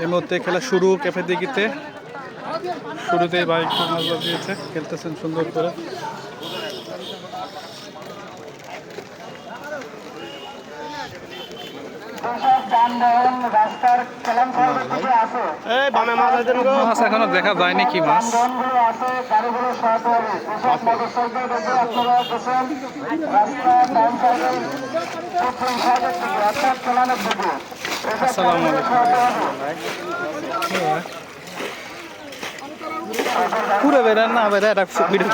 এই মুহূর্তে খেলা শুরু ক্যাফে দিঘিতে শুরুতেই একটু মাছ বাজিয়েছে খেলতেছেন সুন্দর করে। মাছ এখনও দেখা যায়নি কি মাছ। রাস্তা পুরো বেড়া না, বেড়া এটা ভিডিও।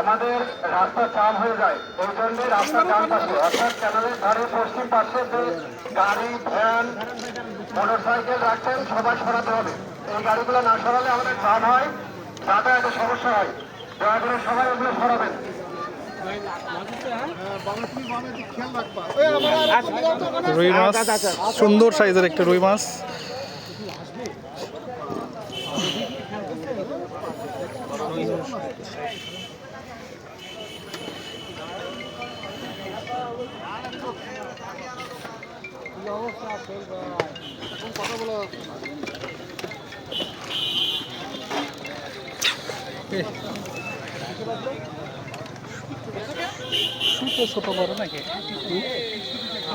আমাদের রাস্তা জাম হয়ে যায়। এই জন্যই রাস্তা জাম পাশে। অর্থাৎ ক্যানালের ধারে পশ্চিম পাশে যে গাড়ি, ভ্যান, মোটরসাইকেল রাখছেন সবাই সরাতে হবে। এই গাড়িগুলো না সরালে আমাদের জাম হয়, যাতায়াতের সমস্যা হয়। দয়া করে সবাই এগুলো সরাবেন। রুই মাছ সুন্দর সাইজের একটা রুই মাছ। এ, ছোট ছোট বড় নাকি?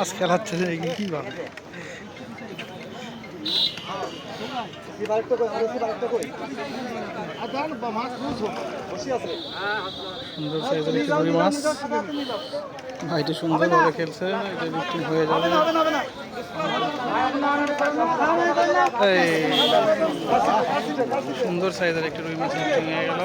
আজ খেলাচ্ছে যে এগিয়ে কি ভাবে? সুন্দর সাইজের একটি রুই মাছ? ভাইটি সুন্দরভাবে খেলছে এটা হয়ে যাবে। সুন্দর সাইজের একটি রুই মাছ নিয়ে গেল।